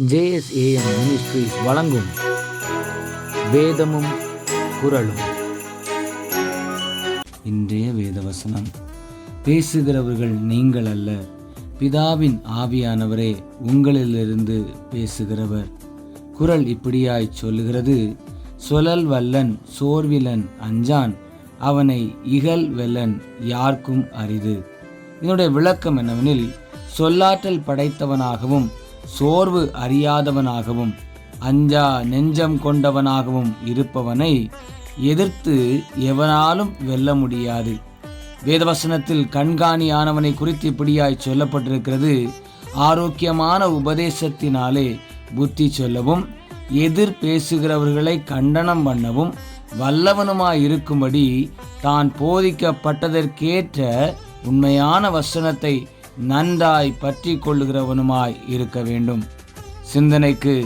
JSAM ministries வழங்கும் வேதமும் குரலும் இன்றைய வேதவசனம். பேசுகிறவர்கள் நீங்கள் அல்ல பிதாவின் ஆவியானவரே உங்களிலிருந்து பேசுகிறவர். குரல் இப்படியாய் சொல்லுகிறது சொலல் வல்லன் சோர்விலன் அஞ்சான் அவனை இகல் வெல்லன் யாருக்கும் அரிது. இதனுடைய விளக்கம் என்னவெனில் சொல்லாற்றல் படைத்தவனாகவும் சோர்வு அறியாதவனாகவும் அஞ்சா நெஞ்சம் கொண்டவனாகவும் இருப்பவனை எதிர்த்து எவனாலும் வெல்ல முடியாது. வேதவசனத்தில் கண்காணியானவனை குறித்து இப்படியாய் சொல்லப்பட்டிருக்கிறது. ஆரோக்கியமான உபதேசத்தினாலே புத்தி சொல்லவும் எதிர் பேசுகிறவர்களை கண்டனம் பண்ணவும் வல்லவனுமாய் இருக்கும்படி தான் போதிக்கப்பட்டதற்கேற்ற உண்மையான வசனத்தை நன்றாய் பற்றி கொள்ளுகிறவனுமாய் இருக்க வேண்டும். சிந்தனைக்கு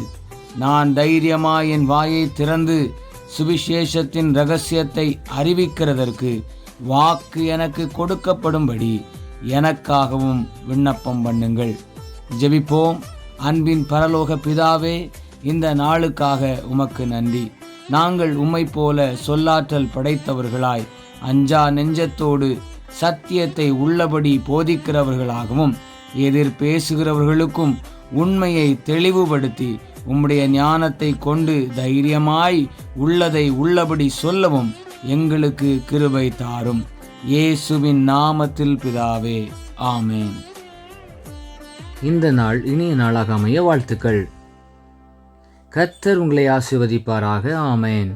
நான் தைரியமாய் என் வாயை திறந்து சுவிசேஷத்தின் ரகசியத்தை அறிவிக்கிறதற்கு வாக்கு எனக்கு கொடுக்கப்படும்படி எனக்காகவும் விண்ணப்பம் பண்ணுங்கள். ஜெபிப்போம். அன்பின் பரலோக பிதாவே இந்த நாளுக்காக உமக்கு நன்றி. நாங்கள் உம்மை போல சொல்லாற்றல் படைத்தவர்களாய் அஞ்சா நெஞ்சத்தோடு சத்தியத்தை உள்ளபடி போதிக்கிறவர்களாகவும் எதிர் பேசுகிறவர்களுக்கும் உண்மையை தெளிவுபடுத்தி உம்முடைய ஞானத்தை கொண்டு தைரியமாய் உள்ளதை உள்ளபடி சொல்லவும் எங்களுக்கு கிருபை தாரும். இயேசுவின் நாமத்தில் பிதாவே ஆமேன். இந்த நாள் இனிய நாளாக அமைய வாழ்த்துக்கள். கர்த்தர் உங்களை ஆசிர்வதிப்பாராக ஆமேன்.